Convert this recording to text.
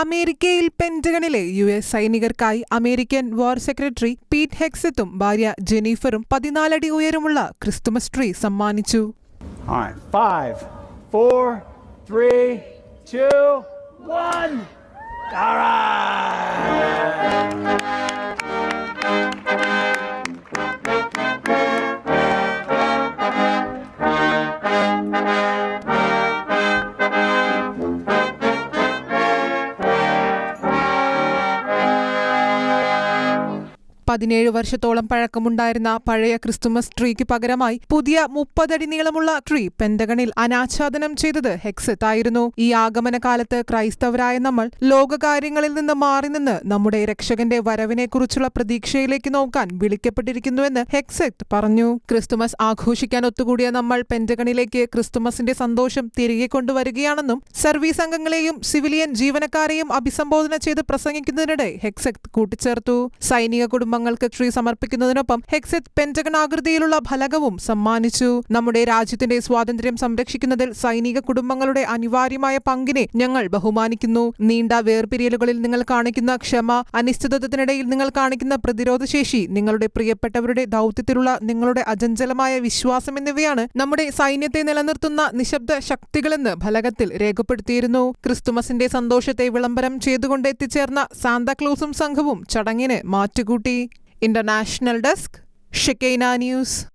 അമേരിക്കയിൽ പെന്റഗണിലെ U S സൈനികർക്കായി അമേരിക്കൻ വാർ സെക്രട്ടറി പീറ്റ് ഹെക്സത്തും ഭാര്യ ജെനീഫറും പതിനാലടി ഉയരമുള്ള ക്രിസ്തുമസ് ട്രീ സമ്മാനിച്ചു. All പതിനേഴ് വർഷത്തോളം പഴക്കമുണ്ടായിരുന്ന പഴയ ക്രിസ്തുമസ് ട്രീക്ക് പകരമായി പുതിയ മുപ്പതടി നീളമുള്ള ട്രീ പെന്തകണിൽ അനാച്ഛാദനം ചെയ്തത് ഹെക്സത്ത് ആയിരുന്നു ഈ ആഗമന കാലത്ത് ക്രൈസ്തവരായ നമ്മൾ ലോകകാര്യങ്ങളിൽ നിന്ന് മാറി നിന്ന് നമ്മുടെ രക്ഷകന്റെ വരവിനെക്കുറിച്ചുള്ള പ്രതീക്ഷയിലേക്ക് നോക്കാൻ വിളിക്കപ്പെട്ടിരിക്കുന്നുവെന്ന് ഹെക്സെറ്റ് പറഞ്ഞു. ക്രിസ്തുമസ് ആഘോഷിക്കാൻ ഒത്തുകൂടിയ നമ്മൾ പെന്റഗണിലേക്ക് ക്രിസ്തുമസിന്റെ സന്തോഷം തിരികെ കൊണ്ടുവരികയാണെന്നും സർവീസ് അംഗങ്ങളെയും സിവിലിയൻ ജീവനക്കാരെയും അഭിസംബോധന ചെയ്ത് പ്രസംഗിക്കുന്നതിനിടെ ഹെക്സെത്ത് കൂട്ടിച്ചേർത്തു. സൈനിക കുടുംബങ്ങൾക്ക് ട്രീ സമർപ്പിക്കുന്നതിനൊപ്പം ഹെക്സെറ്റ് പെന്റഗൺ ആകൃതിയിലുള്ള ഫലകവും സമ്മാനിച്ചു. നമ്മുടെ രാജ്യത്തിന്റെ സ്വാതന്ത്ര്യം സംരക്ഷിക്കുന്നതിൽ സൈനിക കുടുംബങ്ങളുടെ അനിവാര്യമായ പങ്കിനെ ഞങ്ങൾ ബഹുമാനിക്കുന്നു. നീണ്ട വേർപിരിയലുകളിൽ നിങ്ങൾ കാണിക്കുന്ന ക്ഷമ അനിശ്ചിതത്വത്തിനിടയിൽ നിങ്ങൾ കാണിക്കുന്ന പ്രതിരോധശേഷി നിങ്ങളുടെ പ്രിയപ്പെട്ടവരുടെ ദൗത്യത്തിലുള്ള നിങ്ങളുടെ അചഞ്ചലമായ വിശ്വാസം എന്നിവയാണ് നമ്മുടെ സൈന്യത്തെ നിലനിർത്തുന്ന നിശബ്ദ ശക്തികളെന്ന് ഫലകത്തിൽ രേഖപ്പെടുത്തിയിരുന്നു. ക്രിസ്തുമസിന്റെ സന്തോഷത്തെ വിളംബരം ചെയ്തുകൊണ്ട് എത്തിച്ചേർന്ന സാന്താക്ലോസും സംഘവും ചടങ്ങിന് മാറ്റുകൂട്ടി. International Desk, Shekinah News.